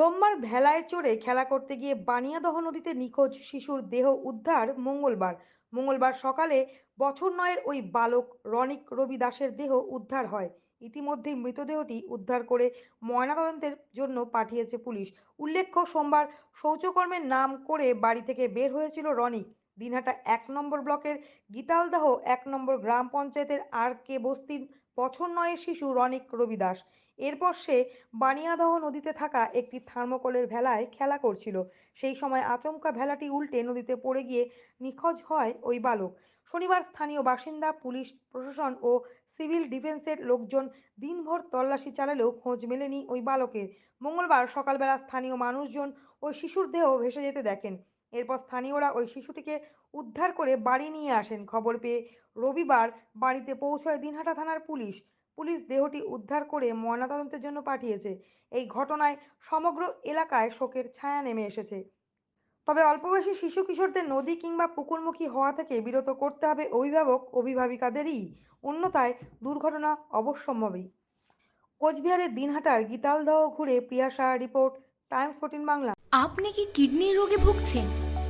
সোমবার ভেলায় চড়ে খেলা করতে গিয়ে বানিয়াদহ নদীতে নিখোঁজ শিশুর দেহ উদ্ধার মঙ্গলবার। মঙ্গলবার সকালে বছর নয়ের ওই বালক রনিক রবি দাসের দেহ উদ্ধার হয়। ইতিমধ্যেই মৃতদেহটি উদ্ধার করে ময়নাতদন্তের জন্য পাঠিয়েছে পুলিশ। উল্লেখ্য, সোমবার শৌচকর্মের নাম করে বাড়ি থেকে বের হয়েছিল রনিক। দিনহাটা এক নম্বর ব্লকের গীতালদাহ এক নম্বর গ্রাম পঞ্চায়েতের আর কে বস্তির বছর নয়ের শিশু রনিক রবি দাস এরপর সে বানিয়াদহ নদীতে থাকা একটি থার্মোকলের ভেলায় খেলা করছিল। সেই সময় আচমকা ভেলাটি উল্টে নদীতে পড়ে গিয়ে নিখোঁজ হয় ওই বালক। শনিবার স্থানীয় বাসিন্দা, পুলিশ, প্রশাসন ও সিভিল ডিফেন্সের লোকজন দিনভর তল্লাশি চালালেও খোঁজ মেলেনি ওই বালকের। মঙ্গলবার সকালবেলা স্থানীয় মানুষজন ওই শিশুর দেহ ভেসে যেতে দেখেন। এরপর স্থানীয়রা ওই শিশুটিকে উদ্ধার করে বাড়ি নিয়ে আসেন। খবর পেয়ে রবিবার বাড়িতে পৌঁছয় দিনহাটা থানার পুলিশ। পুলিশ দেহটি উদ্ধার করে ময়নাতদন্তের জন্য পাঠিয়েছে। এই ঘটনায় সমগ্র এলাকায় শোকের ছায়া নেমে এসেছে। তবে অল্পবয়সী শিশু কিশোরদের নদী কিংবা পুকুরমুখী হওয়া থেকে বিরত করতে হবে অভিভাবক অভিভাবিকাদেরই। অন্যথায় দুর্ঘটনা অবশ্যম্ভাবী। কোচবিহারের দিনহাটার গীতালদহ ঘুরে Priya Saha report, Times fourteen Bangla. আপনি কি কিডনির রোগে ভুগছেন?